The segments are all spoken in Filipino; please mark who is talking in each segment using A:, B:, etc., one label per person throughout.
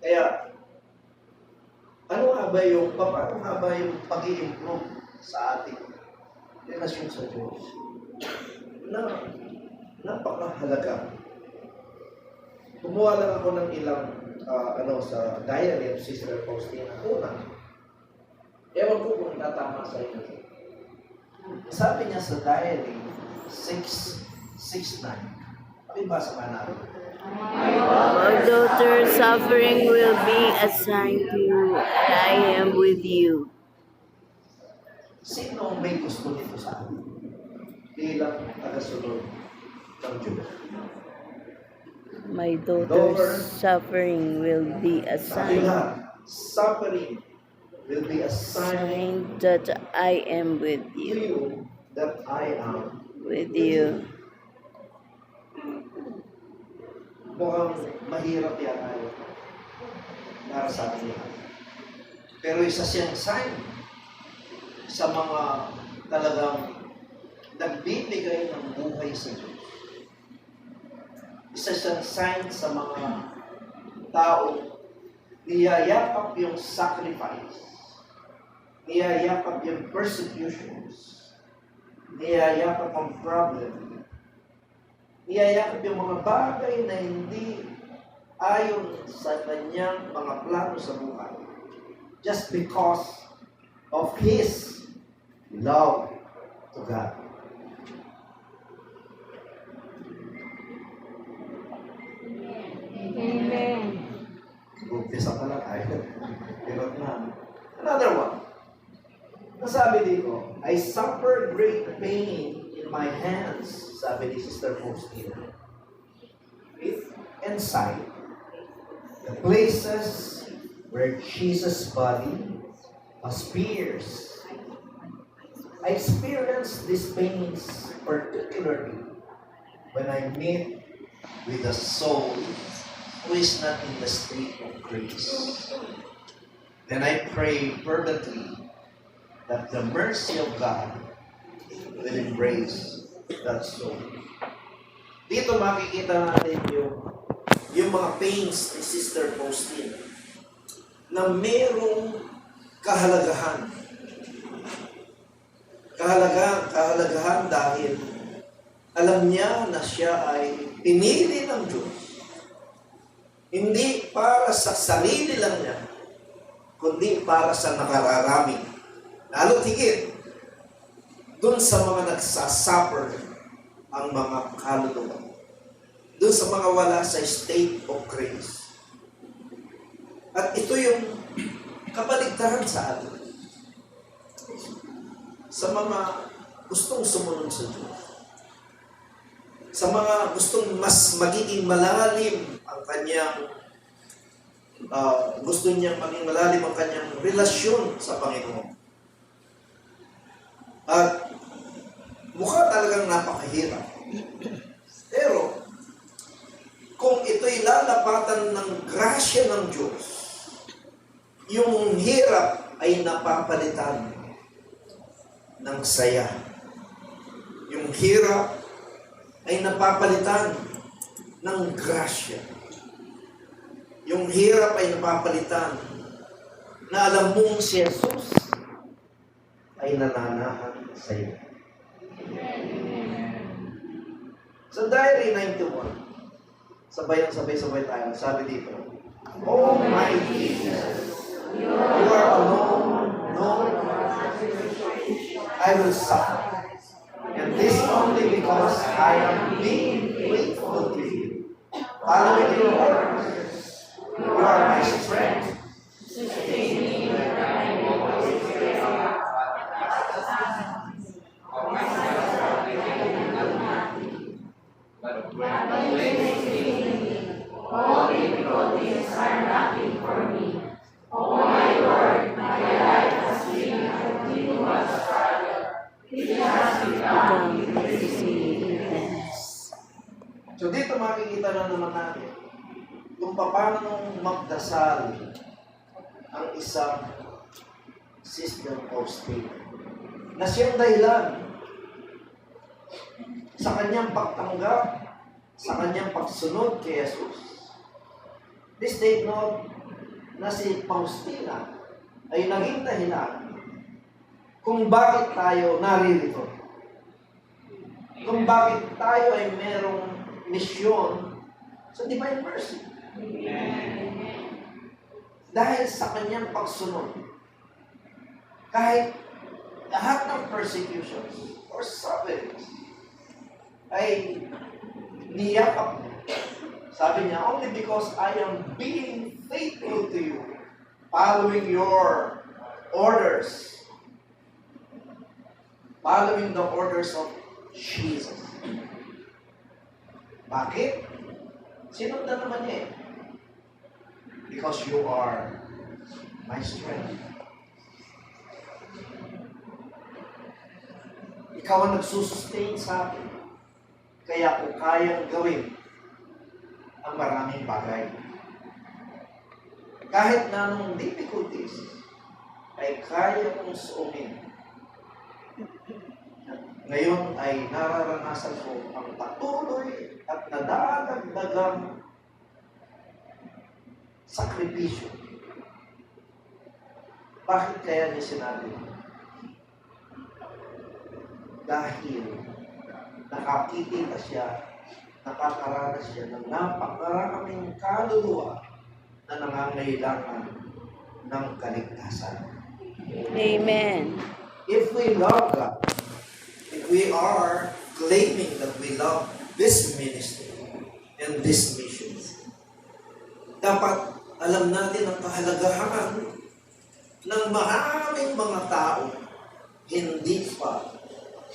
A: Kaya, ano nga ba yung, paano nga ba yung pag improve sa ating relasyon sa Diyos? Na, napakahalaga. Kumuha lang ako ng ilang ah, ano sa diary of Sister Faustina. Una, ewan ko kung tatama sa inyo. Sabi niya sa diary, 669. Pakibasa ka natin.
B: Our daughter suffering will be assigned to you, I am with you.
A: Sino ang may gusto nito sa atin? Bilang tagasunod ng Diyos.
B: My daughter's suffering will be assigned
A: suffering will be assigned
B: sign that I am with you,
A: you that I am.
B: with you.
A: Mukhang mahirap para sa atin lahat. Pero isa siyang sign sa mga talagang nagbibigay ng buhay sa Diyos. Isa siyang sign sa mga tao niyayakap yung sacrifice, niyayakap yung persecutions, niyayakap ang problem, niyayakap yung mga bagay na hindi ayon sa kanyang mga plano sa buhay just because of His love to God.
B: Amen.
A: Umpisa pa lang tayo. Hirap na. Another one. Nasabi dito, I suffer great pain in my hands, sabi ni Sister Faustina. With and sight, the places where Jesus' body was pierced. I experience these pains particularly when I meet with a soul who is not in the state of grace. Then I pray fervently that the mercy of God will embrace that soul. Dito makikita natin yung yung mga pains ni Sister Faustina na merong kahalagahan. Kahalagahan, kahalagahan dahil alam niya na siya ay pinili ng Diyos hindi para sa sarili lang niya, kundi para sa nakararami. Lalo higit, dun sa mga nagsasuffer ang mga kaluluwa. Dun sa mga wala sa state of grace. At ito yung kabaligtaran sa atin. Sa mga gustong sumunod sa Diyos. Sa mga gustong mas magiging malalim ang kanyang ah, gusto niyang maging malalim ang kanyang relasyon sa Panginoon. At mukha talagang napakahirap. Pero, kung ito'y lalapatan ng grasya ng Diyos, yung hirap ay napapalitan ng saya. Yung hirap ay napapalitan ng grasya. Yung hirap ay napapalitan na alam mong si Jesus ay nananahan sa iyo. Sa diary 91, sabay ang sabay-sabay tayo, sabi dito, Oh my Jesus, you are alone, Lord, I will suffer. And this only because I am being faithful to you. Following your orders, you are my strength.
B: Become easy events.
A: So dito makikita na naman natin kung paano magdasal ang isang system of state na siyang dahilan sa kanyang pagtanggap, sa kanyang pagsunod kay Jesus. Please take note, na si Faustina ay naging dahilan kung bakit tayo naririto. Kung bakit tayo ay merong misyon sa Divine Mercy. Dahil sa kanyang pagsunod, kahit lahat ng persecutions or sufferings ay niyakap niya. Sabi niya, only because I am being faithful to you, following your orders, following the orders of Jesus. Bakit? Sinundan naman niya eh. Because you are my strength. Ikaw ang nagsusustain sa akin. Kaya ko kayang gawin ang maraming bagay. Kahit na anong difficulties, ay kaya kong suumin. Ngayon ay nararanasan ko ang at nadadagdagang sakripisyo. Bakit kaya niya sinabi? Dahil nakakikita siya, nakakaranas siya ng napakaraming kaluluwa na nangangailangan ng kaligtasan.
B: Amen.
A: If we love God, if we are claiming that we love this ministry and this mission, dapat alam natin ang kahalagahan ng maraming mga tao hindi pa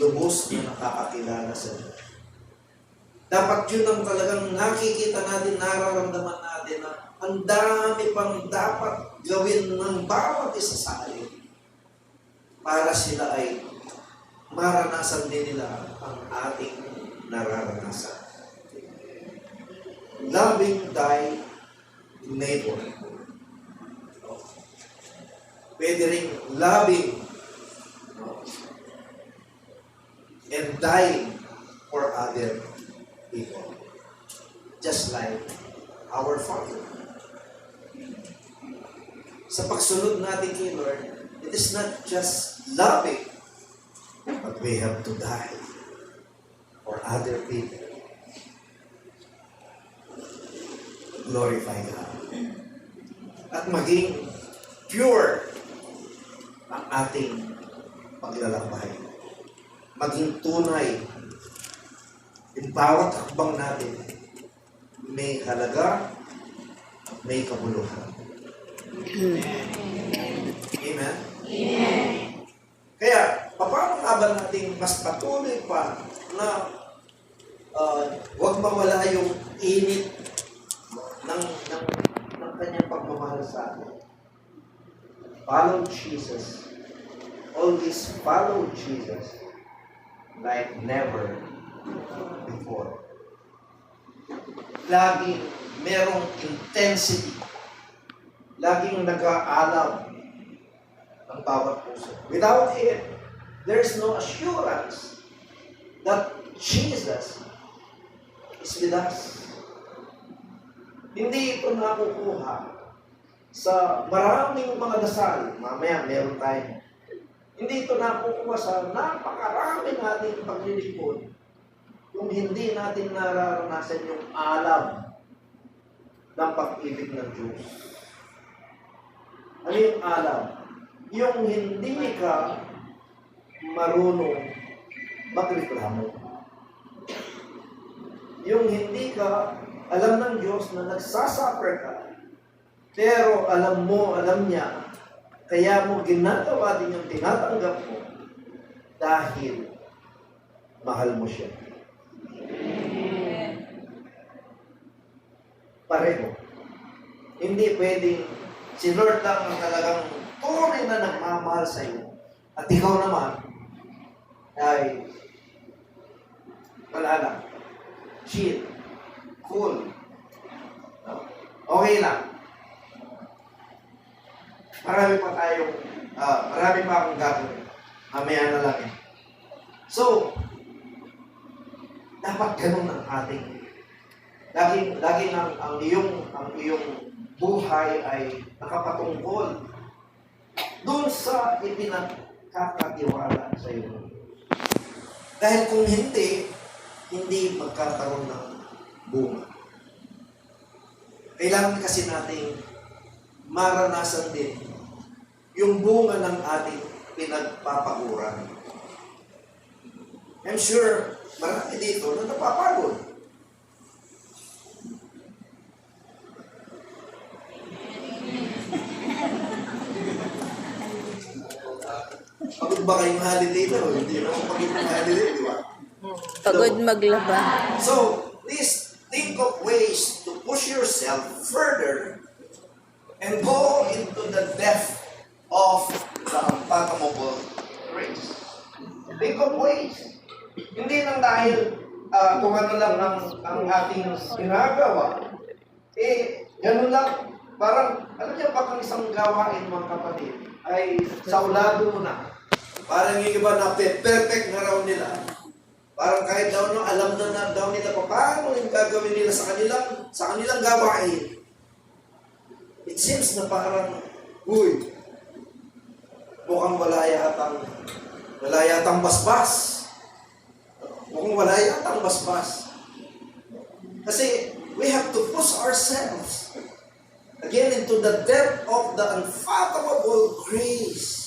A: lubos na nakakakilala sa Diyos. Dapat yun ang talagang nakikita natin, nararamdaman natin na ang dami pang dapat gawin ng bawat isa sa atin para sila ay maranasan din nila ang ating nararanasan. Loving thy neighbor. Pwede rin loving and dying for other people. Just like our Father. Sa pagsunod natin kay Lord, it is not just loving, but we have to die for other people. Glorify God. At maging pure ang ating paglalakbay. Maging tunay in bawat hakbang natin may halaga, may kabuluhan. Amen? Kaya, paano nga ba natin mas patuloy pa na uh, huwag mawala yung init ng, ng, ng kanyang pagmamahal sa atin. Follow Jesus. Always follow Jesus like never before. Laging merong intensity. Laging nag-aalab ang bawat puso. Without it, there's no assurance that Jesus is with us. Hindi ito nakukuha sa maraming mga dasal. Mamaya, meron tayo. Hindi ito nakukuha sa napakarami nating paglilingkod kung hindi natin nararanasan yung alam ng pag-ibig ng Diyos. Ano yung alam? Yung hindi ka marunong magreklamo. Yung hindi ka alam ng Diyos na nagsasuffer ka, pero alam mo, alam niya, kaya mo ginagawa din yung tinatanggap mo dahil mahal mo siya. Pareho. Hindi pwedeng si Lord lang ang talagang tunay na nagmamahal sa iyo. At ikaw naman ay wala lang. Chill. Cool. Okay lang. Marami pa tayong, ah, marami pa akong gagawin. Mamaya na lang eh. So, dapat ganun ang ating laging, laging ang, ang iyong, ang iyong buhay ay nakapatungkol doon sa ipinagkakatiwala sa iyo. Dahil kung hindi, hindi magkakaroon ng bunga. Kailangan kasi nating maranasan din yung bunga ng ating pinagpapaguran. I'm sure marami dito na napapagod. Pagod ba kayong holiday na? Hindi naman pagod ng holiday, di ba?
B: Pagod maglaba.
A: So, Ways. Hindi nang dahil ah, kung ano lang ang, ang ating ginagawa, eh, ganun lang. Parang, alam niyo, ang isang gawain, mga kapatid, ay saulado mo na. Parang yung iba na pe- perfect na raw nila. Parang kahit daw no, alam na, na daw nila pa paano yung gagawin nila sa kanilang sa kanilang gawain. It seems na parang, uy, mukhang wala yatang, wala yatang basbas. Mukhang wala yatang basbas. Kasi we have to push ourselves again into the depth of the unfathomable grace